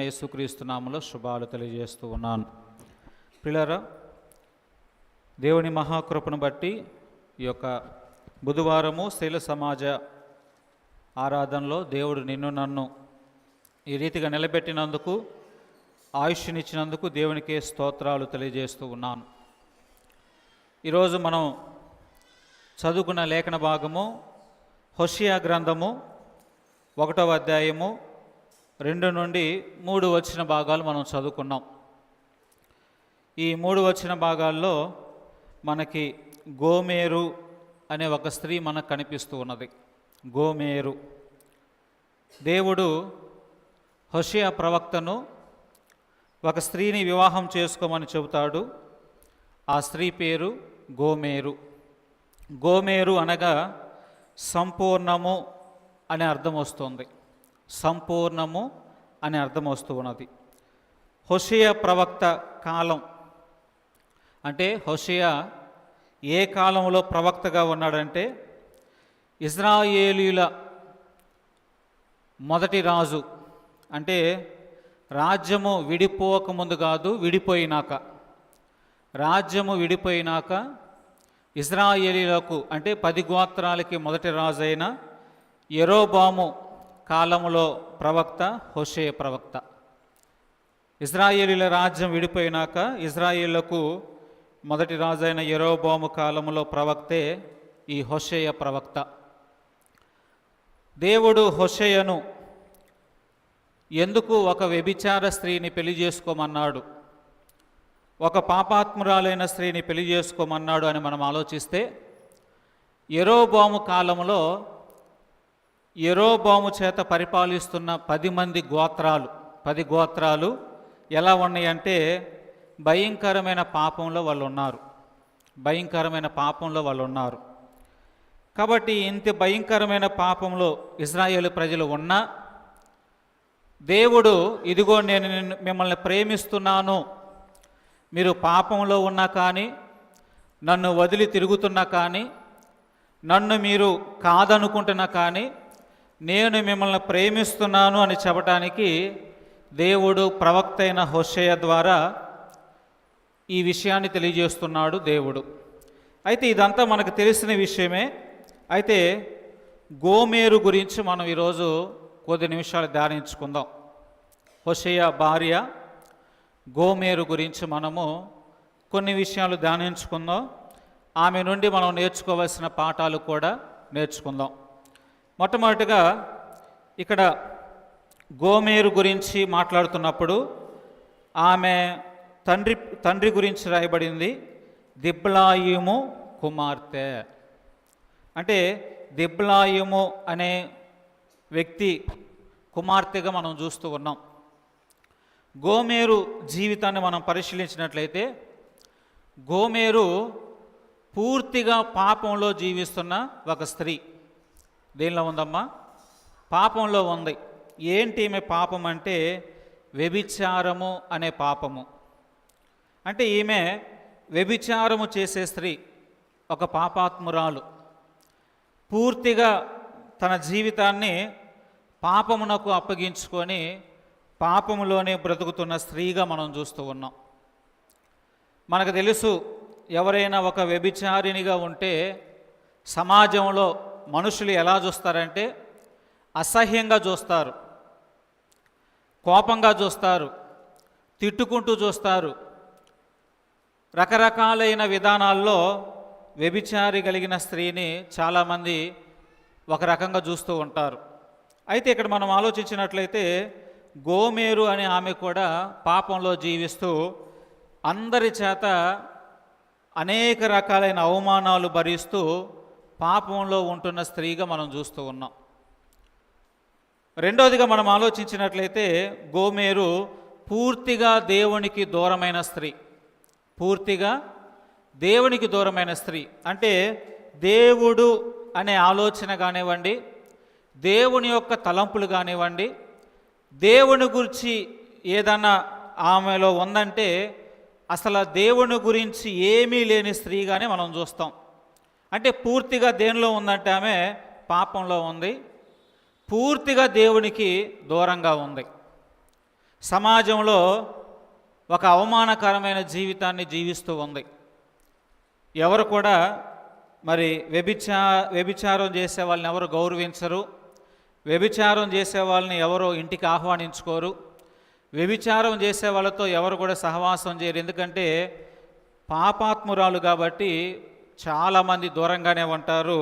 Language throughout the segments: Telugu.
యేసుక్రీస్తునామలో శుభాలు తెలియజేస్తూ ఉన్నాను. పిల్లరా దేవుని మహాకృపను బట్టి ఈ యొక్క బుధవారము శైల సమాజ ఆరాధనలో దేవుడు నిన్ను నన్ను ఈ రీతిగా నిలబెట్టినందుకు ఆయుష్నిచ్చినందుకు దేవునికే స్తోత్రాలు తెలియజేస్తూ ఉన్నాను. ఈరోజు మనం చదువుకున్న లేఖన భాగము హొషియా గ్రంథము ఒకటవ అధ్యాయము రెండు నుండి మూడు వచ్చిన భాగాలు మనం చదువుకున్నాం. ఈ మూడు వచ్చిన భాగాల్లో మనకి గోమేరు అనే ఒక స్త్రీ మనకు కనిపిస్తూ ఉన్నది. గోమేరు. దేవుడు హొషియా ప్రవక్తను ఒక స్త్రీని వివాహం చేసుకోమని చెబుతాడు. ఆ స్త్రీ పేరు గోమేరు. గోమేరు అనగా సంపూర్ణము అనే అర్థం వస్తుంది. సంపూర్ణము అని అర్థం వస్తూ ఉన్నది. హొషియ ప్రవక్త కాలం. అంటే హొషియ ఏ కాలంలో ప్రవక్తగా ఉన్నాడంటే ఇజ్రాయేలీల మొదటి రాజు. అంటే రాజ్యము విడిపోకముందు కాదు విడిపోయినాక. రాజ్యము విడిపోయినాక ఇజ్రాయేలీలకు అంటే పది గోత్రాలకి మొదటి రాజు అయిన ఎరోబాము కాలములో ప్రవక్త హోషే ప్రవక్త. ఇజ్రాయేలీల రాజ్యం విడిపోయినాక ఇజ్రాయేళ్ళకు మొదటి రాజు అయిన ఎరోబాము కాలములో ప్రవక్తే ఈ హోషేయ ప్రవక్త. దేవుడు హోషేయను ఎందుకు ఒక వ్యభిచార స్త్రీని పెళ్ళి చేసుకోమన్నాడు? ఒక పాపాత్మురాలైన స్త్రీని పెళ్ళి చేసుకోమన్నాడు అని మనం ఆలోచిస్తే ఎరోబాము కాలంలో ఎరోబాము చేత పరిపాలిస్తున్న పది మంది గోత్రాలు. పది గోత్రాలు ఎలా ఉన్నాయంటే భయంకరమైన పాపంలో వాళ్ళు ఉన్నారు భయంకరమైన పాపంలో వాళ్ళు ఉన్నారు కాబట్టి ఇంత భయంకరమైన పాపంలో ఇజ్రాయేల్ ప్రజలు ఉన్నా దేవుడు ఇదిగో నేను మిమ్మల్ని ప్రేమిస్తున్నాను. మీరు పాపంలో ఉన్నా కానీ నన్ను వదిలి తిరుగుతున్నా కానీ నన్ను మీరు కాదనుకుంటున్నా కానీ నేను మిమ్మల్ని ప్రేమిస్తున్నాను అని చెప్పటానికి దేవుడు ప్రవక్త అయిన హోషయ ద్వారా ఈ విషయాన్ని తెలియజేస్తున్నాడు దేవుడు. అయితే ఇదంతా మనకు తెలిసిన విషయమే. అయితే గోమేరు గురించి మనం ఈరోజు కొద్ది నిమిషాలు ధ్యానించుకుందాం. హుషయ భార్య గోమేరు గురించి మనము కొన్ని విషయాలు ధ్యానించుకుందాం. ఆమె నుండి మనం నేర్చుకోవాల్సిన పాఠాలు కూడా నేర్చుకుందాం. మొట్టమొదటిగా ఇక్కడ గోమేరు గురించి మాట్లాడుతున్నప్పుడు ఆమె తండ్రి తండ్రి గురించి రాయబడింది దిబ్లాయుము కుమార్తె. అంటే దిబ్లాయుము అనే వ్యక్తి కుమార్తెగా మనం చూస్తూ ఉన్నాం. గోమేరు జీవితాన్ని మనం పరిశీలించినట్లయితే గోమేరు పూర్తిగా పాపంలో జీవిస్తున్న ఒక స్త్రీ. దీనిలో ఉందమ్మా? పాపంలో ఉంది. ఏంటి ఈమె పాపం అంటే వ్యభిచారము అనే పాపము. అంటే ఈమె వ్యభిచారము చేసే స్త్రీ ఒక పాపాత్మురాలు. పూర్తిగా తన జీవితాన్ని పాపమునకు అప్పగించుకొని పాపములోనే బ్రతుకుతున్న స్త్రీగా మనం చూస్తూ ఉన్నాం. మనకు తెలుసు ఎవరైనా ఒక వ్యభిచారిణిగా ఉంటే సమాజంలో మనుషులు ఎలా చూస్తారంటే అసహ్యంగా చూస్తారు కోపంగా చూస్తారు తిట్టుకుంటూ చూస్తారు. రకరకాలైన విధానాల్లో వ్యభిచారి కలిగిన స్త్రీని చాలామంది ఒక రకంగా చూస్తూ ఉంటారు. అయితే ఇక్కడ మనం ఆలోచించినట్లయితే గోమేరు అనే ఆమె కూడా పాపంలో జీవిస్తూ అందరి చేత అనేక రకాలైన అవమానాలు భరిస్తూ పాపంలో ఉంటున్న స్త్రీగా మనం చూస్తూ ఉన్నాం. రెండవదిగా మనం ఆలోచించినట్లయితే గోమేరు పూర్తిగా దేవునికి దూరమైన స్త్రీ. పూర్తిగా దేవునికి దూరమైన స్త్రీ. అంటే దేవుడు అనే ఆలోచన కానివ్వండి దేవుని యొక్క తలంపులు కానివ్వండి దేవుని గురించి ఏదన్నా ఆమెలో ఉందంటే అసలు దేవుని గురించి ఏమీ లేని స్త్రీగానే మనం చూస్తాం. అంటే పూర్తిగా దేనిలో ఉందంటే ఆమె పాపంలో ఉంది. పూర్తిగా దేవునికి దూరంగా ఉంది. సమాజంలో ఒక అవమానకరమైన జీవితాన్ని జీవిస్తూ ఉంది. ఎవరు కూడా మరి వ్యభిచా వ్యభిచారం చేసే వాళ్ళని ఎవరు గౌరవించరు. వ్యభిచారం చేసే వాళ్ళని ఎవరు ఇంటికి ఆహ్వానించుకోరు. వ్యభిచారం చేసే వాళ్ళతో ఎవరు కూడా సహవాసం చేయరు. ఎందుకంటే పాపాత్మురాలు కాబట్టి చాలామంది దూరంగానే ఉంటారు.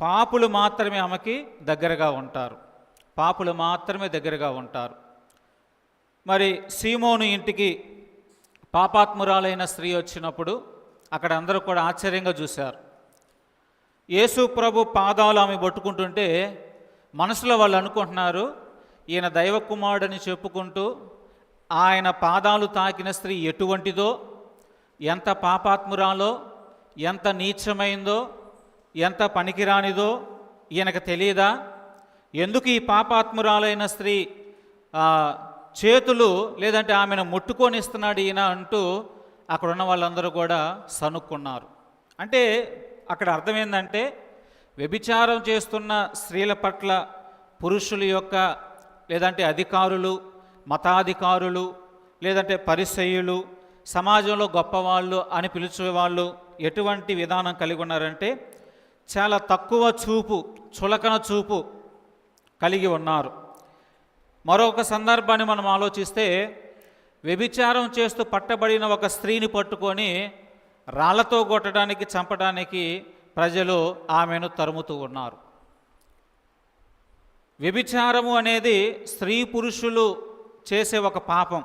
పాపులు మాత్రమే ఆమెకి దగ్గరగా ఉంటారు. పాపులు మాత్రమే దగ్గరగా ఉంటారు. మరి సీమోను ఇంటికి పాపాత్మురాలైన స్త్రీ వచ్చినప్పుడు అక్కడ అందరూ కూడా ఆశ్చర్యంగా చూశారు. యేసు ప్రభు పాదాలు ఆమె పట్టుకుంటుంటే మనసులో వాళ్ళు అనుకుంటున్నారు ఈయన దైవకుమారుడని చెప్పుకుంటూ ఆయన పాదాలు తాకిన స్త్రీ ఎటువంటిదో ఎంత పాపాత్మురాలో ఎంత నీచమైందో ఎంత పనికిరానిదో ఈయనకు తెలియదా ఎందుకు ఈ పాపాత్మురాలైన స్త్రీ చేతులు లేదంటే ఆమెను ముట్టుకొని ఇస్తున్నాడు ఈయన అంటూ అక్కడ ఉన్న వాళ్ళందరూ కూడా సనుక్కున్నారు. అంటే అక్కడ అర్థం ఏంటంటే వ్యభిచారం చేస్తున్న స్త్రీల పట్ల పురుషుల యొక్క లేదంటే అధికారులు మతాధికారులు లేదంటే పరిసయులు సమాజంలో గొప్పవాళ్ళు అని పిలిచేవాళ్ళు ఎటువంటి విధానం కలిగి ఉన్నారంటే చాలా తక్కువ చూపు చులకన చూపు కలిగి ఉన్నారు. మరొక సందర్భాన్ని మనం ఆలోచిస్తే వ్యభిచారం చేస్తూ పట్టబడిన ఒక స్త్రీని పట్టుకొని రాళ్ళతో కొట్టడానికి చంపడానికి ప్రజలు ఆమెను తరుముతూ ఉన్నారు. వ్యభిచారము అనేది స్త్రీ పురుషులు చేసే ఒక పాపం.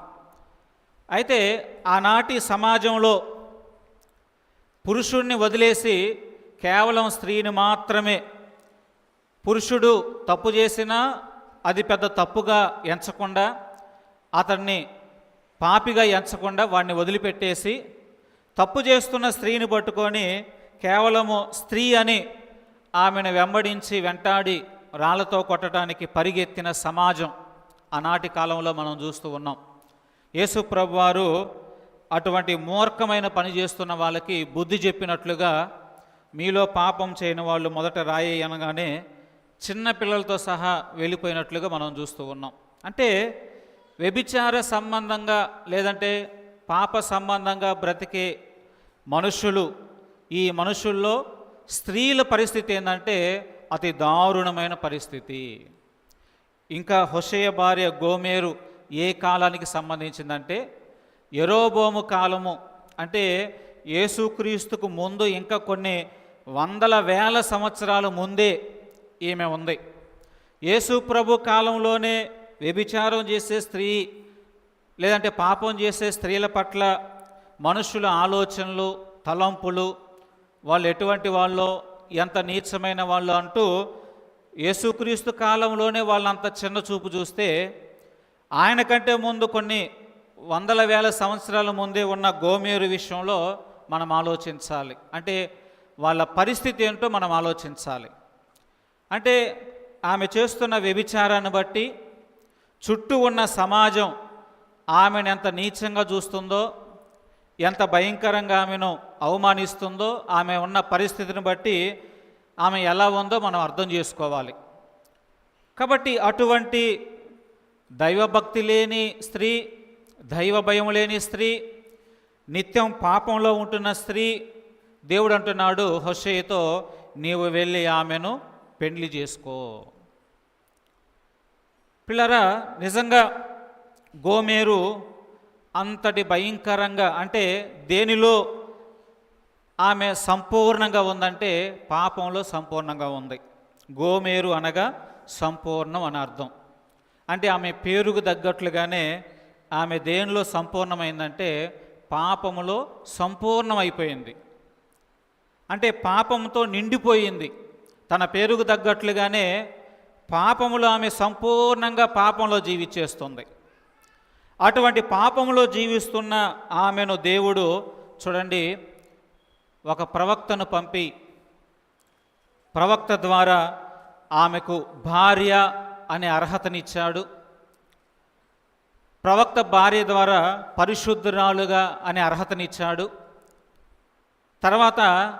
అయితే ఆనాటి సమాజంలో పురుషుణ్ణి వదిలేసి కేవలం స్త్రీని మాత్రమే పురుషుడు తప్పు చేసినా అది పెద్ద తప్పుగా ఎంచకుండా అతన్ని పాపిగా ఎంచకుండా వాడిని వదిలిపెట్టేసి తప్పు చేస్తున్న స్త్రీని పట్టుకొని కేవలము స్త్రీ అని ఆమెను వెంబడించి వెంటాడి రాళ్ళతో కొట్టడానికి పరిగెత్తిన సమాజం ఆనాటి కాలంలో మనం చూస్తూ ఉన్నాం. యేసు వారు అటువంటి మూర్ఖమైన పని చేస్తున్న వాళ్ళకి బుద్ధి చెప్పినట్లుగా మీలో పాపం చేయని వాళ్ళు మొదట రాయి అనగానే చిన్న పిల్లలతో సహా వెళ్ళిపోయినట్లుగా మనం చూస్తూ ఉన్నాం. అంటే వ్యభిచార సంబంధంగా లేదంటే పాప సంబంధంగా బ్రతికే మనుషులు ఈ మనుషుల్లో స్త్రీల పరిస్థితి ఏంటంటే అతి దారుణమైన పరిస్థితి. ఇంకా హుషయ భార్య గోమేరు ఏ కాలానికి సంబంధించిందంటే ఎరోబోము కాలము అంటే యేసుక్రీస్తుకు ముందు ఇంకా కొన్ని వందల వేల సంవత్సరాల ముందే ఈమె ఉంది. యేసు ప్రభు కాలంలోనే వ్యభిచారం చేసే స్త్రీ లేదంటే పాపం చేసే స్త్రీల పట్ల మనుషుల ఆలోచనలు తలంపులు వాళ్ళు ఎటువంటి వాళ్ళో ఎంత నీచమైన వాళ్ళు అంటూ యేసుక్రీస్తు కాలంలోనే వాళ్ళంత చిన్న చూపు చూస్తే ఆయన కంటే ముందు కొన్ని వందల వేల సంవత్సరాల ముందే ఉన్న గోమేరు విషయంలో మనం ఆలోచించాలి. అంటే వాళ్ళ పరిస్థితి ఏంటో మనం ఆలోచించాలి. అంటే ఆమె చేస్తున్న వ్యభిచారాన్ని బట్టి చుట్టూ ఉన్న సమాజం ఆమెను ఎంత నీచంగా చూస్తుందో ఎంత భయంకరంగా ఆమెను అవమానిస్తుందో ఆమె ఉన్న పరిస్థితిని బట్టి ఆమె ఎలా ఉందో మనం అర్థం చేసుకోవాలి. కాబట్టి అటువంటి దైవభక్తి లేని స్త్రీ దైవ భయం లేని స్త్రీ నిత్యం పాపంలో ఉంటున్న స్త్రీ దేవుడు అంటున్నాడు హుషయ్యతో నీవు వెళ్ళి ఆమెను పెండ్లి చేసుకో. పిల్లరా నిజంగా గోమేరు అంతటి భయంకరంగా అంటే దేనిలో ఆమె సంపూర్ణంగా ఉందంటే పాపంలో సంపూర్ణంగా ఉంది. గోమేరు అనగా సంపూర్ణం అని అర్థం. అంటే ఆమె పేరుకు తగ్గట్లుగానే ఆమె దేనిలో సంపూర్ణమైందంటే పాపములో సంపూర్ణమైపోయింది. అంటే పాపంతో నిండిపోయింది. తన పేరుకు తగ్గట్లుగానే పాపములో ఆమె సంపూర్ణంగా పాపంలో జీవించేస్తుంది. అటువంటి పాపములో జీవిస్తున్న ఆమెను దేవుడు చూడండి ఒక ప్రవక్తను పంపి ప్రవక్త ద్వారా ఆమెకు భార్య అనే అర్హతనిచ్చాడు. ప్రవక్త భార్య ద్వారా పరిశుద్ధురాలుగా అనే అర్హతనిచ్చాడు. తర్వాత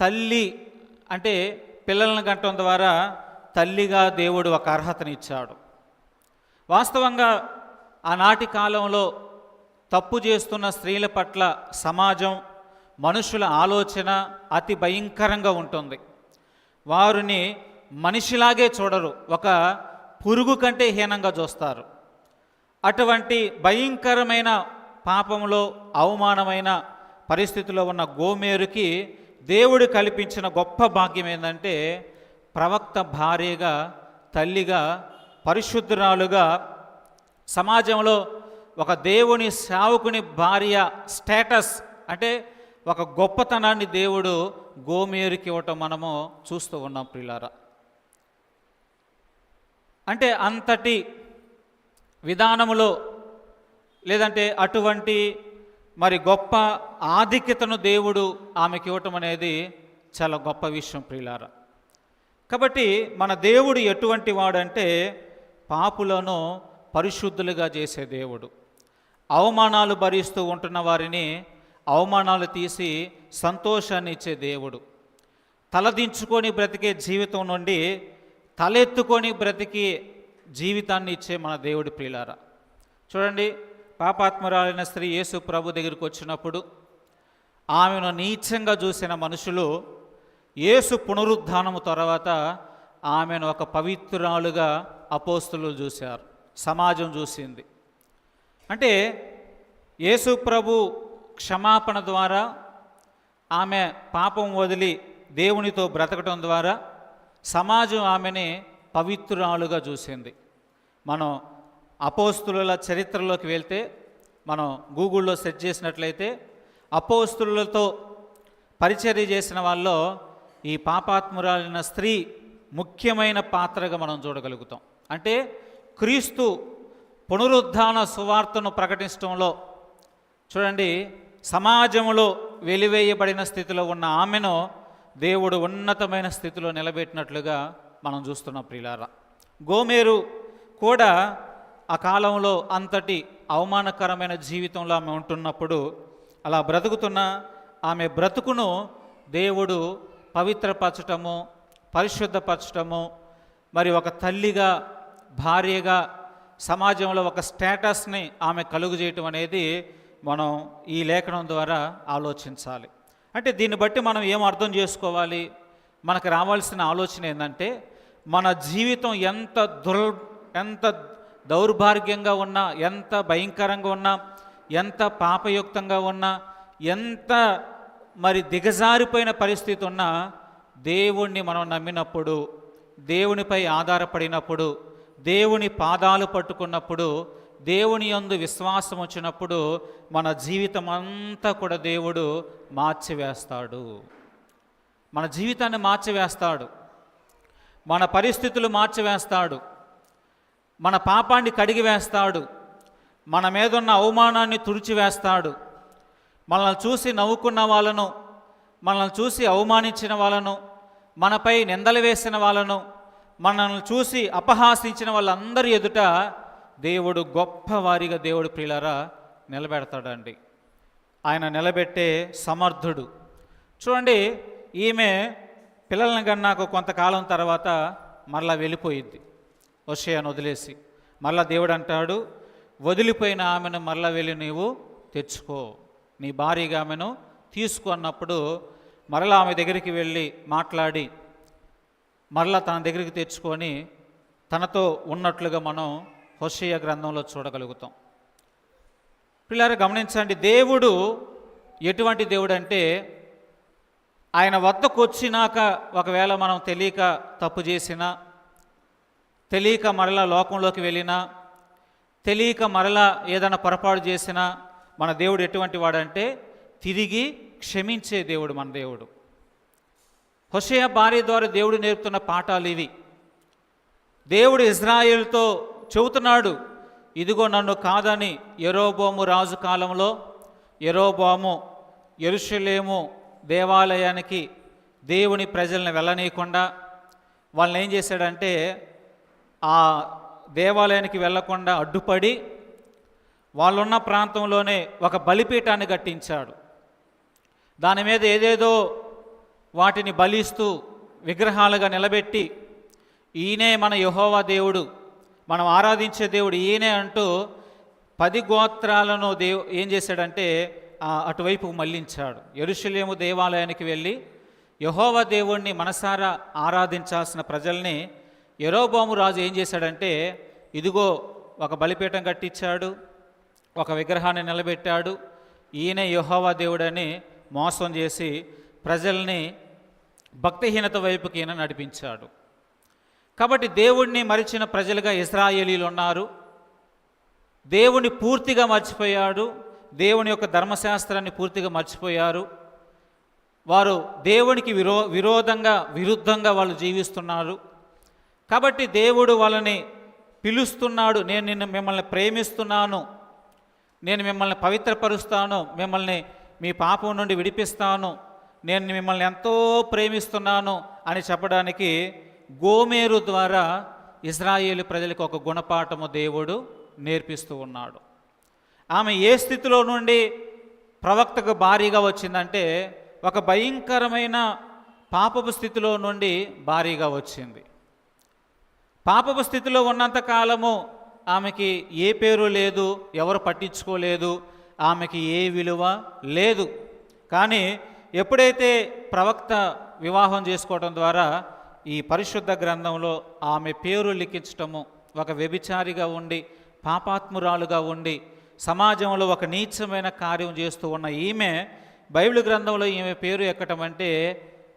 తల్లి అంటే పిల్లలను గంటం ద్వారా తల్లిగా దేవుడు ఒక అర్హతనిచ్చాడు. వాస్తవంగా ఆనాటి కాలంలో తప్పు చేస్తున్న స్త్రీల పట్ల సమాజం మనుషుల ఆలోచన అతి భయంకరంగా ఉంటుంది. వారిని మనిషిలాగే చూడరు ఒక పురుగు కంటే హీనంగా చూస్తారు. అటువంటి భయంకరమైన పాపంలో అవమానమైన పరిస్థితిలో ఉన్న గోమేరుకి దేవుడు కల్పించిన గొప్ప భాగ్యం ఏంటంటే ప్రవక్త భార్యగా తల్లిగా పరిశుద్ధురాలుగా సమాజంలో ఒక దేవుని సేవకుని భార్య స్టేటస్ అంటే ఒక గొప్పతనాన్ని దేవుడు గోమేరుకి ఇవ్వటం మనము చూస్తూ ఉన్నాం ప్రియులారా. అంటే అంతటి విధానములో లేదంటే అటువంటి మరి గొప్ప ఆధిక్యతను దేవుడు ఆమెకి ఇవ్వటం అనేది చాలా గొప్ప విషయం ప్రియులారా. కాబట్టి మన దేవుడు ఎటువంటి వాడంటే పాపులను పరిశుద్ధులుగా చేసే దేవుడు. అవమానాలు భరిస్తూ ఉంటున్న వారిని అవమానాలు తీసి సంతోషాన్ని ఇచ్చే దేవుడు. తలదించుకొని బ్రతికే జీవితం నుండి తలెత్తుకొని బ్రతికి జీవితాన్ని ఇచ్చే మన దేవుడి ప్రియులారా. చూడండి పాపాత్మరాలైన స్త్రీ యేసు ప్రభు దగ్గరికి వచ్చినప్పుడు ఆమెను నీచంగా చూసిన మనుషులు యేసు పునరుద్ధానము తర్వాత ఆమెను ఒక పవిత్రురాలుగా అపోస్తులు చూశారు సమాజం చూసింది. అంటే యేసు ప్రభు క్షమాపణ ద్వారా ఆమె పాపం వదిలి దేవునితో బ్రతకటం ద్వారా సమాజం ఆమెని పవిత్రురాలుగా చూసింది. మనం అపోస్తుల చరిత్రలోకి వెళ్తే మనం గూగుల్లో సెర్చ్ చేసినట్లయితే అపోస్తులతో పరిచర్య చేసిన వాళ్ళలో ఈ పాపాత్మురాలైన స్త్రీ ముఖ్యమైన పాత్రగా మనం చూడగలుగుతాం. అంటే క్రీస్తు పునరుద్ధాన సువార్తను ప్రకటించడంలో చూడండి సమాజంలో వెలివేయబడిన స్థితిలో ఉన్న ఆమెను దేవుడు ఉన్నతమైన స్థితిలో నిలబెట్టినట్లుగా మనం చూస్తున్నాం ప్రియులారా. గోమేరు కూడా ఆ కాలంలో అంతటి అవమానకరమైన జీవితంలో ఆమె ఉంటున్నప్పుడు అలా బ్రతుకుతున్న ఆమె బ్రతుకును దేవుడు పవిత్రపరచటము పరిశుద్ధపరచటము మరి ఒక తల్లిగా భార్యగా సమాజంలో ఒక స్టేటస్ని ఆమె కలుగు చేయటం అనేది మనం ఈ లేఖనం ద్వారా ఆలోచించాలి. అంటే దీన్ని బట్టి మనం ఏం అర్థం చేసుకోవాలి? మనకు రావాల్సిన ఆలోచన ఏంటంటే మన జీవితం ఎంత దుర్ ఎంత దౌర్భాగ్యంగా ఉన్నా ఎంత భయంకరంగా ఉన్నా ఎంత పాపయుక్తంగా ఉన్నా ఎంత మరి దిగజారిపోయిన పరిస్థితి ఉన్నా దేవుణ్ణి మనం నమ్మినప్పుడు దేవునిపై ఆధారపడినప్పుడు దేవుని పాదాలు పట్టుకున్నప్పుడు దేవుని యందు విశ్వాసం వచ్చినప్పుడు మన జీవితం అంతా కూడా దేవుడు మార్చివేస్తాడు. మన జీవితాన్ని మార్చివేస్తాడు. మన పరిస్థితులు మార్చివేస్తాడు. మన పాపాన్ని కడిగివేస్తాడు. మన మీదున్న అవమానాన్ని తుడిచివేస్తాడు. మనల్ని చూసి నవ్వుకున్న వాళ్ళను మనల్ని చూసి అవమానించిన వాళ్ళను మనపై నిందలు వేసిన వాళ్ళను మనల్ని చూసి అపహాసించిన వాళ్ళందరి ఎదుట దేవుడు గొప్పవారిగా దేవుడు ప్రియులరా నిలబెడతాడండి. ఆయన నిలబెట్టే సమర్థుడు. చూడండి ఈమె పిల్లల్ని కన్నాక కొంతకాలం తర్వాత మరలా వెళ్ళిపోయింది అని వదిలేసి మరలా దేవుడు అంటాడు వదిలిపోయిన ఆమెను మరలా వెళ్ళి నీవు తెచ్చుకో. నీ భార్యగా ఆమెను తీసుకున్నప్పుడు మరలా ఆమె దగ్గరికి వెళ్ళి మాట్లాడి మరలా తన దగ్గరికి తెచ్చుకొని తనతో ఉన్నట్లుగా మనం హోషేయ గ్రంథంలో చూడగలుగుతాం. పిల్లలు గమనించండి దేవుడు ఎటువంటి దేవుడు అంటే ఆయన వద్దకు వచ్చినాక ఒకవేళ మనం తెలియక తప్పు చేసినా తెలియక మరలా లోకంలోకి వెళ్ళినా తెలియక మరలా ఏదైనా పొరపాటు చేసినా మన దేవుడు ఎటువంటి వాడంటే తిరిగి క్షమించే దేవుడు మన దేవుడు. హుషయ భార్య ద్వారా దేవుడు నేర్పుతున్న పాఠాలు ఇవి. దేవుడు ఇజ్రాయేల్తో చెబుతున్నాడు ఇదిగో నన్ను కాదని ఎరోబోము రాజు కాలంలో ఎరోబోము ఎరుషలేము దేవాలయానికి దేవుని ప్రజల్ని వెళ్ళనీయకుండా వాళ్ళని ఏం చేశాడంటే ఆ దేవాలయానికి వెళ్ళకుండా అడ్డుపడి వాళ్ళున్న ప్రాంతంలోనే ఒక బలిపీఠాన్ని కట్టించాడు. దాని మీద ఏదేదో వాటిని బలిస్తూ విగ్రహాలుగా నిలబెట్టి ఈయనే మన యహోవా దేవుడు మనం ఆరాధించే దేవుడు ఈయనే అంటూ పది గోత్రాలను దేవు ఏం చేశాడంటే అటువైపు మళ్ళించాడు. ఎరుషలేము దేవాలయానికి వెళ్ళి యహోవ దేవుణ్ణి మనసారా ఆరాధించాల్సిన ప్రజల్ని యరోబాము రాజు ఏం చేశాడంటే ఇదిగో ఒక బలిపీఠం కట్టించాడు ఒక విగ్రహాన్ని నిలబెట్టాడు ఈయన యహోవా దేవుడని మోసం చేసి ప్రజల్ని భక్తిహీనత వైపుకి ఈయన నడిపించాడు. కాబట్టి దేవుణ్ణి మరిచిన ప్రజలుగా ఇజ్రాయేలీలు ఉన్నారు. దేవుని పూర్తిగా మర్చిపోయాడు. దేవుని యొక్క ధర్మశాస్త్రాన్ని పూర్తిగా మర్చిపోయారు. వారు దేవునికి విరో విరోధంగా విరుద్ధంగా వాళ్ళు జీవిస్తున్నారు. కాబట్టి దేవుడు వాళ్ళని పిలుస్తున్నాడు. నేను నిన్ను మిమ్మల్ని ప్రేమిస్తున్నాను. నేను మిమ్మల్ని పవిత్రపరుస్తాను. మిమ్మల్ని మీ పాపం నుండి విడిపిస్తాను. నేను మిమ్మల్ని ఎంతో ప్రేమిస్తున్నాను అని చెప్పడానికి గోమేరు ద్వారా ఇజ్రాయేలు ప్రజలకు ఒక గుణపాఠము దేవుడు నేర్పిస్తూ ఉన్నాడు. ఆమె ఏ స్థితిలో నుండి ప్రవక్తకు భారీగా వచ్చిందంటే ఒక భయంకరమైన పాపపు స్థితిలో నుండి భారీగా వచ్చింది. పాపపు స్థితిలో ఉన్నంత కాలము ఆమెకి ఏ పేరు లేదు ఎవరు పట్టించుకోలేదు ఆమెకి ఏ విలువ లేదు. కానీ ఎప్పుడైతే ప్రవక్త వివాహం చేసుకోవడం ద్వారా ఈ పరిశుద్ధ గ్రంథంలో ఆమె పేరు లిఖించటము ఒక వ్యభిచారిగా ఉండి పాపాత్మురాలుగా ఉండి సమాజంలో ఒక నీచమైన కార్యం చేస్తూ ఉన్న ఈమె బైబిల్ గ్రంథంలో ఈమె పేరు ఎక్కటం అంటే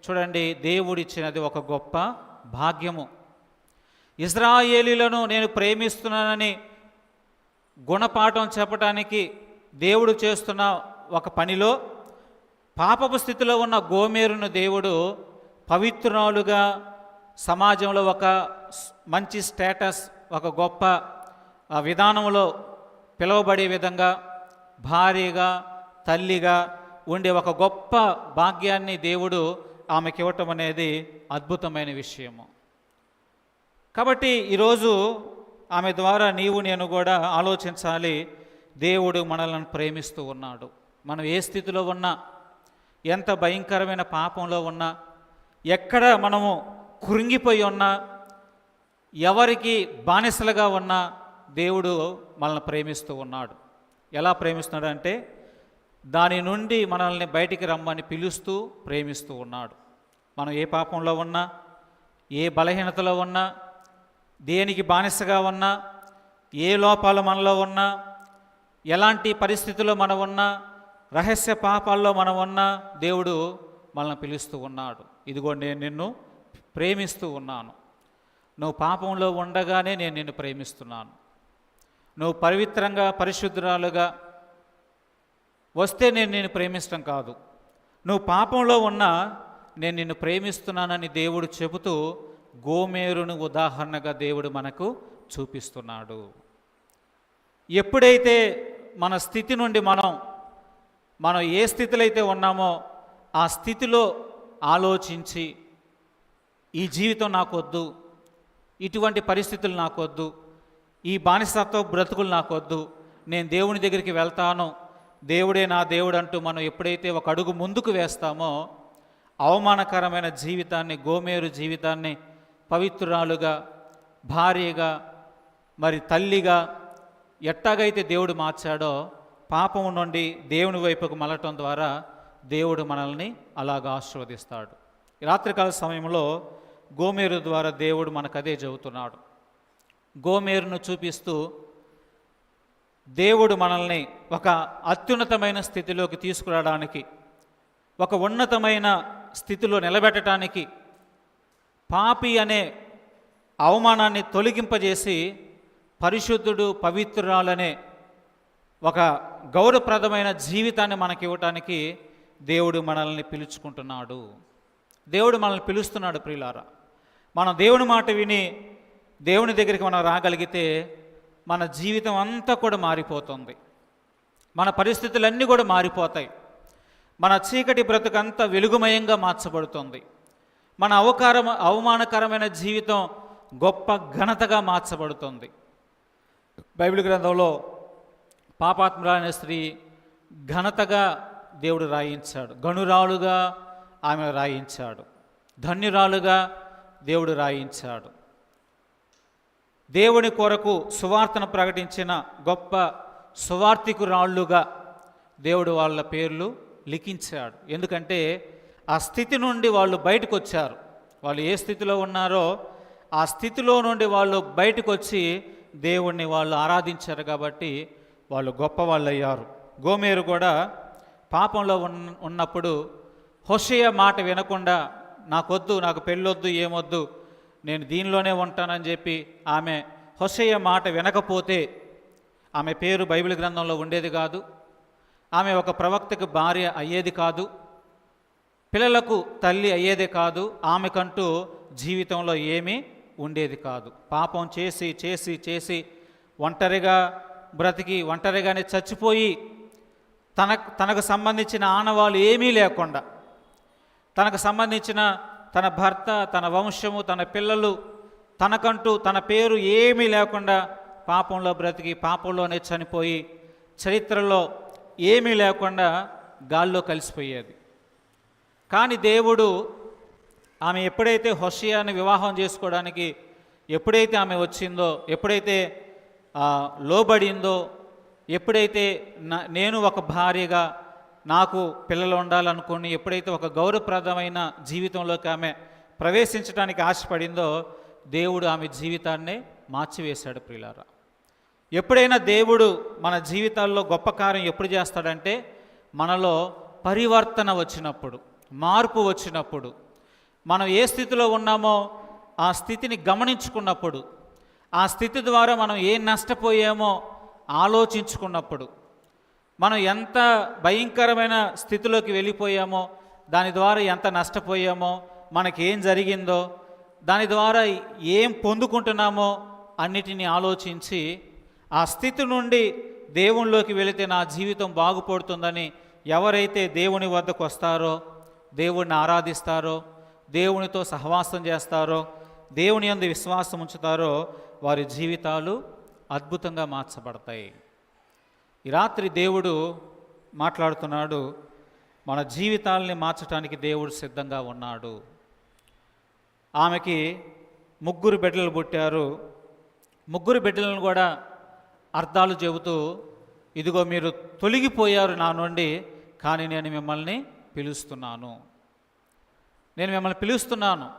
చూడండి దేవుడిచ్చినది ఒక గొప్ప భాగ్యము. ఇజ్రాయేలీలను నేను ప్రేమిస్తున్నానని గుణపాఠం చెప్పటానికి దేవుడు చేస్తున్న ఒక పనిలో పాపపు స్థితిలో ఉన్న గోమేరును దేవుడు పవిత్రాలుగా సమాజంలో ఒక మంచి స్టేటస్ ఒక గొప్ప విధానంలో పిలువబడే విధంగా భార్యగా తల్లిగా ఉండే ఒక గొప్ప భాగ్యాన్ని దేవుడు ఆమెకి ఇవ్వటం అనేది అద్భుతమైన విషయము. కాబట్టి ఈరోజు ఆమె ద్వారా నీవు నేను కూడా ఆలోచించాలి. దేవుడు మనల్ని ప్రేమిస్తూ ఉన్నాడు. మనం ఏ స్థితిలో ఉన్నా ఎంత భయంకరమైన పాపంలో ఉన్నా ఎక్కడ మనము కృంగిపోయి ఉన్నా ఎవరికి బానిసలుగా ఉన్నా దేవుడు మనల్ని ప్రేమిస్తూ ఉన్నాడు. ఎలా ప్రేమిస్తున్నాడు అంటే దాని నుండి మనల్ని బయటికి రమ్మని పిలుస్తూ ప్రేమిస్తూ ఉన్నాడు. మనం ఏ పాపంలో ఉన్నా ఏ బలహీనతలో ఉన్నా దేనికి బానిసగా ఉన్నా ఏ లోపాలు మనలో ఉన్నా ఎలాంటి పరిస్థితుల్లో మనం ఉన్నా రహస్య పాపాల్లో మనం ఉన్నా దేవుడు మనల్ని పిలుస్తూ ఉన్నాడు. ఇదిగో నేను నిన్ను ప్రేమిస్తూ ఉన్నాను. నువ్వు పాపంలో ఉండగానే నేను నిన్ను ప్రేమిస్తున్నాను. నువ్వు పవిత్రంగా పరిశుద్ధురాలుగా వస్తే నేను నేను ప్రేమించడం కాదు. నువ్వు పాపంలో ఉన్నా నేను నిన్ను ప్రేమిస్తున్నానని దేవుడు చెబుతూ గోమేరును ఉదాహరణగా దేవుడు మనకు చూపిస్తున్నాడు. ఎప్పుడైతే మన స్థితి నుండి మనం మనం ఏ స్థితిలో అయితే ఉన్నామో ఆ స్థితిలో ఆలోచించి ఈ జీవితం నాకొద్దు ఇటువంటి పరిస్థితులు నాకొద్దు ఈ బానిసత్వ బ్రతుకులు నాకొద్దు. నేను దేవుని దగ్గరికి వెళ్తాను. దేవుడే నా దేవుడు అంటూ మనం ఎప్పుడైతే ఒక అడుగు ముందుకు వేస్తామో అవమానకరమైన జీవితాన్ని గోమేరు జీవితాన్ని పవిత్రురాలుగా భార్యగా మరి తల్లిగా ఎట్టాగైతే దేవుడు మార్చాడో పాపం నుండి దేవుని వైపుకు మలటం ద్వారా దేవుడు మనల్ని అలాగ ఆశీర్వదిస్తాడు. రాత్రికాల సమయంలో గోమేరు ద్వారా దేవుడు మనకు అదే చెబుతున్నాడు. గోమేరును చూపిస్తూ దేవుడు మనల్ని ఒక అత్యున్నతమైన స్థితిలోకి తీసుకురావడానికి ఒక ఉన్నతమైన స్థితిలో నిలబెట్టడానికి పాపి అనే అవమానాన్ని తొలగింపజేసి పరిశుద్ధుడు పవిత్రురాలనే ఒక గౌరవప్రదమైన జీవితాన్ని మనకి ఇవ్వటానికి దేవుడు మనల్ని పిలుచుకుంటున్నాడు. దేవుడు మనల్ని పిలుస్తున్నాడు ప్రియులారా. మనం దేవుని మాట విని దేవుని దగ్గరికి మనం రాగలిగితే మన జీవితం అంతా కూడా మారిపోతుంది. మన పరిస్థితులన్నీ కూడా మారిపోతాయి. మన చీకటి బ్రతుకంతా వెలుగుమయంగా మార్చబడుతుంది. మన అవకారం అవమానకరమైన జీవితం గొప్ప ఘనతగా మార్చబడుతుంది. బైబిల్ గ్రంథంలో పాపాత్మురాలైన స్త్రీ ఘనతగా దేవుడు రాయించాడు. గనురాలుగా ఆమె రాయించాడు. ధన్యురాలుగా దేవుడు రాయించాడు. దేవుని కొరకు సువార్తను ప్రకటించిన గొప్ప సువార్థికురాళ్ళుగా దేవుడు వాళ్ళ పేర్లు లిఖించాడు. ఎందుకంటే ఆ స్థితి నుండి వాళ్ళు బయటకు వచ్చారు వాళ్ళు ఏ స్థితిలో ఉన్నారో ఆ స్థితిలో నుండి వాళ్ళు బయటకు వచ్చి దేవుణ్ణి వాళ్ళు ఆరాధించారు కాబట్టి వాళ్ళు గొప్ప వాళ్ళు అయ్యారు గోమేరు కూడా పాపంలో ఉన్న ఉన్నప్పుడు హొషయ మాట వినకుండా నాకొద్దు నాకు పెళ్ళొద్దు ఏమొద్దు నేను దీనిలోనే ఉంటానని చెప్పి ఆమె హొసయ్య మాట వినకపోతే ఆమె పేరు బైబిల్ గ్రంథంలో ఉండేది కాదు. ఆమె ఒక ప్రవక్తకు భార్య అయ్యేది కాదు. పిల్లలకు తల్లి అయ్యేదే కాదు. ఆమెకంటూ జీవితంలో ఏమీ ఉండేది కాదు. పాపం చేసి చేసి చేసి ఒంటరిగా బ్రతికి ఒంటరిగానే చచ్చిపోయి తన తనకు సంబంధించిన ఆనవాళ్ళు ఏమీ లేకుండా తనకు సంబంధించిన తన భర్త తన వంశము తన పిల్లలు తనకంటూ తన పేరు ఏమీ లేకుండా పాపంలో బ్రతికి పాపంలోనే చనిపోయి చరిత్రలో ఏమీ లేకుండా గాల్లో కలిసిపోయేది. కానీ దేవుడు ఆమె ఎప్పుడైతే హొషియాని వివాహం చేసుకోవడానికి ఎప్పుడైతే ఆమె వచ్చిందో ఎప్పుడైతే లోబడిందో ఎప్పుడైతే నేను ఒక భార్యగా నాకు పిల్లలు ఉండాలనుకుని ఎప్పుడైతే ఒక గౌరవప్రదమైన జీవితంలోకి ఆమె ప్రవేశించడానికి ఆశపడిందో దేవుడు ఆమె జీవితాన్ని మార్చివేశాడు ప్రియులారా. ఎప్పుడైనా దేవుడు మన జీవితాల్లో గొప్ప కార్యం ఎప్పుడు చేస్తాడంటే మనలో పరివర్తన వచ్చినప్పుడు మార్పు వచ్చినప్పుడు మనం ఏ స్థితిలో ఉన్నామో ఆ స్థితిని గమనించుకున్నప్పుడు ఆ స్థితి ద్వారా మనం ఏం నష్టపోయామో ఆలోచించుకున్నప్పుడు మనం ఎంత భయంకరమైన స్థితిలోకి వెళ్ళిపోయామో దాని ద్వారా ఎంత నష్టపోయామో మనకేం జరిగిందో దాని ద్వారా ఏం పొందుకుంటున్నామో అన్నిటినీ ఆలోచించి ఆ స్థితి నుండి దేవునిలోకి వెళితే నా జీవితం బాగుపడుతుందని ఎవరైతే దేవుని వద్దకు వస్తారో దేవుణ్ణి ఆరాధిస్తారో దేవునితో సహవాసం చేస్తారో దేవుని యందు విశ్వాసం ఉంచుతారో వారి జీవితాలు అద్భుతంగా మార్చబడతాయి. ఈ రాత్రి దేవుడు మాట్లాడుతున్నాడు మన జీవితాల్ని మార్చడానికి దేవుడు సిద్ధంగా ఉన్నాడు. ఆమెకి ముగ్గురు బిడ్డలు పుట్టారు. ముగ్గురు బిడ్డలను కూడా అర్థాలు చెబుతూ ఇదిగో మీరు తొలగిపోయారు నా నుండి కానీ నేను మిమ్మల్ని పిలుస్తున్నాను. నేను మిమ్మల్ని పిలుస్తున్నాను.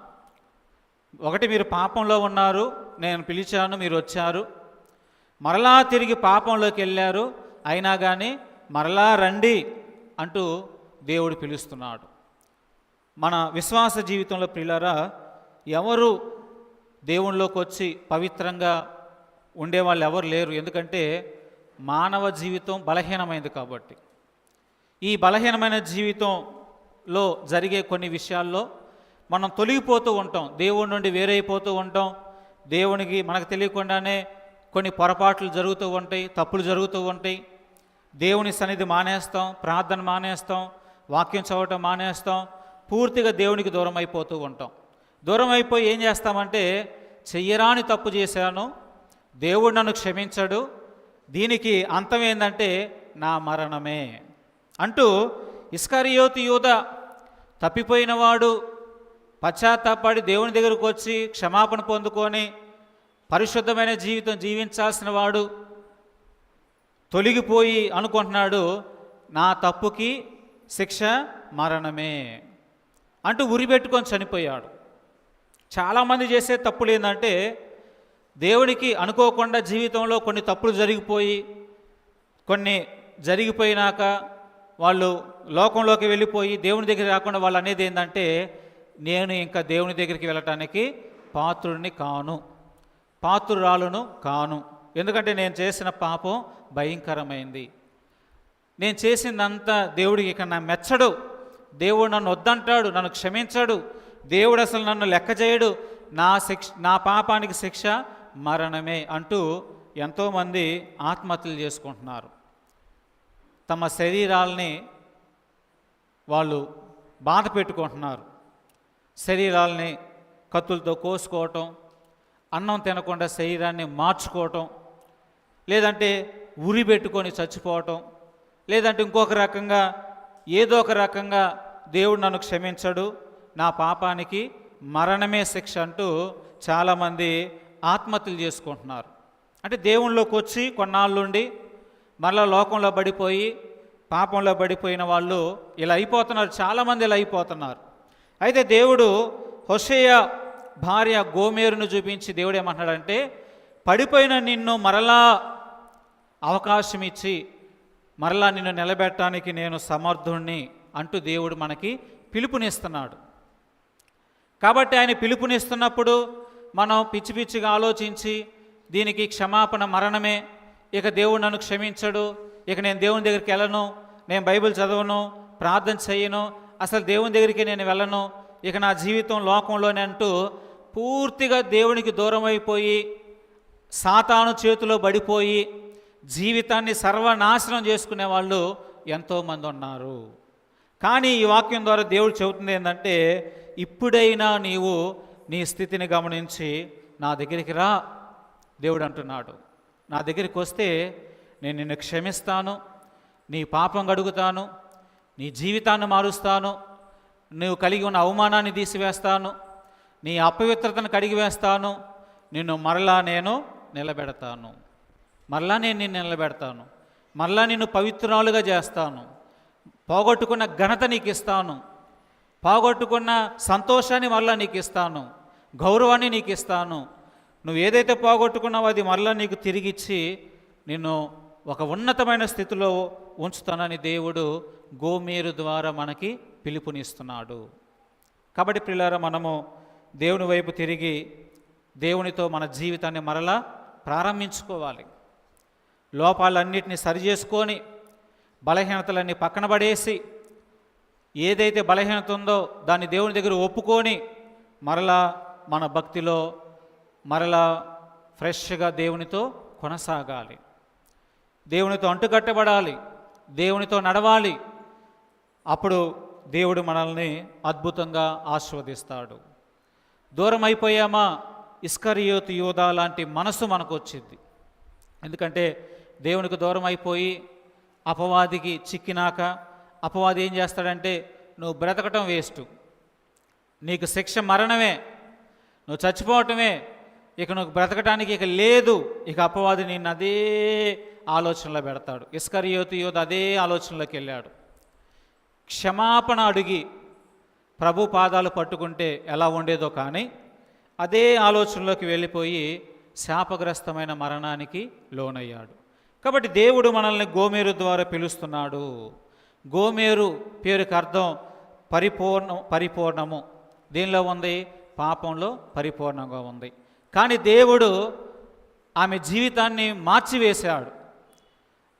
ఒకటి మీరు పాపంలో ఉన్నారు నేను పిలిచాను మీరు వచ్చారు. మరలా తిరిగి పాపంలోకి వెళ్ళారు. అయినా కానీ మరలా రండి అంటూ దేవుడు పిలుస్తున్నాడు. మన విశ్వాస జీవితంలో ప్రియులరా ఎవరు దేవునిలోకి వచ్చి పవిత్రంగా ఉండేవాళ్ళు ఎవరు లేరు. ఎందుకంటే మానవ జీవితం బలహీనమైంది కాబట్టి. ఈ బలహీనమైన జీవితంలో జరిగే కొన్ని విషయాల్లో మనం తొలగిపోతూ ఉంటాం. దేవుడి నుండి వేరైపోతూ ఉంటాం. దేవునికి మనకు తెలియకుండానే కొన్ని పొరపాట్లు జరుగుతూ ఉంటాయి తప్పులు జరుగుతూ ఉంటాయి. దేవుని సన్నిధి మానేస్తాం ప్రార్థన మానేస్తాం వాక్యం చదవటం మానేస్తాం పూర్తిగా దేవునికి దూరం అయిపోతూ ఉంటాం. దూరం అయిపోయి ఏం చేస్తామంటే చెయ్యరాని తప్పు చేశాను దేవుడు నన్ను క్షమించడు దీనికి అంతం ఏంటంటే నా మరణమే. అంటూ ఇస్కరియోతి యూద తప్పిపోయినవాడు పశ్చాత్తాపడి దేవుని దగ్గరకు వచ్చి క్షమాపణ పొందుకొని పరిశుద్ధమైన జీవితం జీవించాల్సిన వాడు తొలగిపోయి అనుకుంటున్నాడు నా తప్పుకి శిక్ష మరణమే అంటూ ఉరిపెట్టుకొని చనిపోయాడు. చాలామంది చేసే తప్పులు ఏంటంటే దేవునికి అనుకోకుండా జీవితంలో కొన్ని తప్పులు జరిగిపోయి కొన్ని జరిగిపోయినాక వాళ్ళు లోకంలోకి వెళ్ళిపోయి దేవుని దగ్గర రాకుండా వాళ్ళు అనేది ఏంటంటే నేను ఇంకా దేవుని దగ్గరికి వెళ్ళటానికి పాత్రుడిని కాను. పాత్రురాలును కాను. ఎందుకంటే నేను చేసిన పాపం భయంకరమైంది. నేను చేసిందంతా దేవుడికి ఇక నా మెచ్చడు. దేవుడు నన్ను వద్దంటాడు నన్ను క్షమించాడు. దేవుడు అసలు నన్ను లెక్క చేయడు. నా శిక్ష నా పాపానికి శిక్ష మరణమే అంటూ ఎంతోమంది ఆత్మహత్యలు చేసుకుంటున్నారు. తమ శరీరాల్ని వాళ్ళు బాధ పెట్టుకుంటున్నారు. శరీరాల్ని కత్తులతో కోసుకోవటం అన్నం తినకుండా శరీరాన్ని మార్చుకోవటం లేదంటే ఉరి పెట్టుకొని చచ్చిపోవటం లేదంటే ఇంకొక రకంగా ఏదో ఒక రకంగా దేవుడు నన్ను క్షమించడు నా పాపానికి మరణమే శిక్ష అంటూ చాలామంది ఆత్మహత్యలు చేసుకుంటున్నారు. అంటే దేవునిలోకి వచ్చి కొన్నాళ్ళుండి మళ్ళీ లోకంలో పడిపోయి పాపంలో పడిపోయిన వాళ్ళు ఇలా అయిపోతున్నారు చాలామంది ఇలా అయిపోతున్నారు. అయితే దేవుడు హొషేయ భార్య గోమేరును చూపించి దేవుడు ఏమంటున్నాడంటే పడిపోయిన నిన్ను మరలా అవకాశం ఇచ్చి మరలా నిన్ను నిలబెట్టడానికి నేను సమర్థుణ్ణి అంటూ దేవుడు మనకి పిలుపునిస్తున్నాడు. కాబట్టి ఆయన పిలుపునిస్తున్నప్పుడు మనం పిచ్చి పిచ్చిగా ఆలోచించి దీనికి క్షమాపణ మరణమే ఇక దేవుడు నన్ను క్షమించడు ఇక నేను దేవుని దగ్గరికి వెళ్ళను నేను బైబిల్ చదవను ప్రార్థన చేయను అసలు దేవుని దగ్గరికి నేను వెళ్ళను ఇక నా జీవితం లోకంలోనే అంటూ పూర్తిగా దేవునికి దూరం అయిపోయి సాతాను చేతిలో పడిపోయి జీవితాన్ని సర్వనాశనం చేసుకునే వాళ్ళు ఎంతోమంది ఉన్నారు. కానీ ఈ వాక్యం ద్వారా దేవుడు చెబుతుంది ఏంటంటే ఇప్పుడైనా నీవు నీ స్థితిని గమనించి నా దగ్గరికి రా దేవుడు అంటున్నాడు. నా దగ్గరికి వస్తే నేను నిన్ను క్షమిస్తాను నీ పాపం గడుగుతాను నీ జీవితాన్ని మారుస్తాను నువ్వు కలిగి ఉన్న అవమానాన్ని తీసివేస్తాను. నీ అపవిత్రతను కడిగి వేస్తాను. నిన్ను మరలా నేను నిలబెడతాను. మరలా నేను నిన్ను నిలబెడతాను. మరలా నిన్ను పవిత్రాలుగా చేస్తాను. పోగొట్టుకున్న ఘనత నీకు ఇస్తాను పోగొట్టుకున్న సంతోషాన్ని మరలా నీకు ఇస్తాను గౌరవాన్ని నీకు ఇస్తాను నువ్వు ఏదైతే పోగొట్టుకున్నావో అది మరలా నీకు తిరిగిచ్చి నిన్ను ఒక ఉన్నతమైన స్థితిలో ఉంచుతానని దేవుడు గోమేరు ద్వారా మనకి పిలుపునిస్తున్నాడు. కాబట్టి పిల్లరా మనము దేవుని వైపు తిరిగి దేవునితో మన జీవితాన్ని మరలా ప్రారంభించుకోవాలి. లోపాలన్నిటిని సరిచేసుకొని బలహీనతలన్నీ పక్కన పడేసి ఏదైతే బలహీనత ఉందో దాన్ని దేవుని దగ్గర ఒప్పుకొని మరలా మన భక్తిలో మరలా ఫ్రెష్గా దేవునితో కొనసాగాలి. దేవునితో అంటుకట్టబడాలి. దేవునితో నడవాలి. అప్పుడు దేవుడు మనల్ని అద్భుతంగా ఆస్వాదిస్తాడు. దూరం అయిపోయామా? ఇస్కరియోతు యోధా లాంటి మనసు మనకు వచ్చింది ఎందుకంటే దేవునికి దూరం అయిపోయి అపవాదికి చిక్కినాక అపవాది ఏం చేస్తాడంటే నువ్వు బ్రతకటం వేస్ట్. నీకు శిక్ష మరణమే. నువ్వు చచ్చిపోవటమే. ఇక నువ్వు బ్రతకటానికి ఇక లేదు. ఇక అపవాది నిన్ను అదే ఆలోచనలో పెడతాడు. ఇస్కరియోతు యోధ అదే ఆలోచనలోకి వెళ్ళాడు. క్షమాపణ అడిగి ప్రభు పాదాలు పట్టుకుంటే ఎలా ఉండేదో కానీ అదే ఆలోచనలోకి వెళ్ళిపోయి శాపగ్రస్తమైన మరణానికి లోనయ్యాడు. కాబట్టి దేవుడు మనల్ని గోమేరు ద్వారా పిలుస్తున్నాడు. గోమేరు పేరుకి అర్థం పరిపూర్ణ పరిపూర్ణము. దీనిలో ఉంది? పాపంలో పరిపూర్ణంగా ఉంది. కానీ దేవుడు ఆమె జీవితాన్ని మార్చివేశాడు.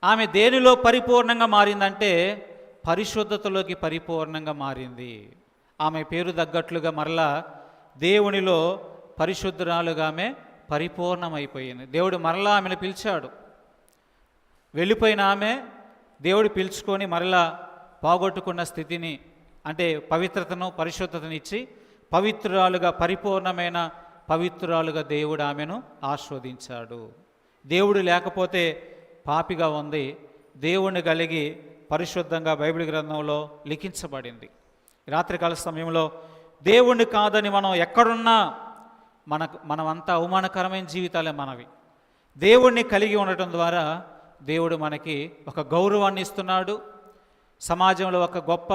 ఆమె దేనిలో పరిపూర్ణంగా మారిందంటే పరిశుద్ధతలోకి పరిపూర్ణంగా మారింది. ఆమె పేరు తగ్గట్లుగా మరలా దేవునిలో పరిశుద్ధురాలుగా ఆమె పరిపూర్ణమైపోయింది. దేవుడు మరలా ఆమెను పిలిచాడు. వెళ్ళిపోయిన ఆమె దేవుడు పిలుచుకొని మరలా పోగొట్టుకున్న స్థితిని అంటే పవిత్రతను పరిశుద్ధతను ఇచ్చి పవిత్రురాలుగా పరిపూర్ణమైన పవిత్రురాలుగా దేవుడు ఆమెను ఆస్వాదించాడు. దేవుడు లేకపోతే పాపిగా ఉంది. దేవుణ్ణి కలిగి పరిశుద్ధంగా బైబిల్ గ్రంథంలో లిఖించబడింది. రాత్రికాల సమయంలో దేవుణ్ణి కాదని మనం ఎక్కడున్నా మనకు మనమంతా అవమానకరమైన జీవితాలే మనవి. దేవుణ్ణి కలిగి ఉండటం ద్వారా దేవుడు మనకి ఒక గౌరవాన్ని ఇస్తున్నాడు. సమాజంలో ఒక గొప్ప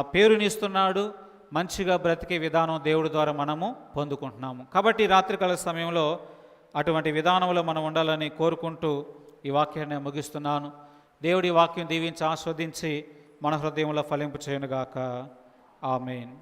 పేరుని ఇస్తున్నాడు. మంచిగా బ్రతికే విధానం దేవుడి ద్వారా మనము పొందుకుంటున్నాము. కాబట్టి రాత్రికాల సమయంలో అటువంటి విధానంలో మనం ఉండాలని కోరుకుంటూ ఈ వాక్యాన్ని ముగిస్తున్నాను. దేవుడి వాక్యం దీవించి ఆస్వాదించి మన హృదయంలో ఫలింపు చేయనుగాక ఆమెన్.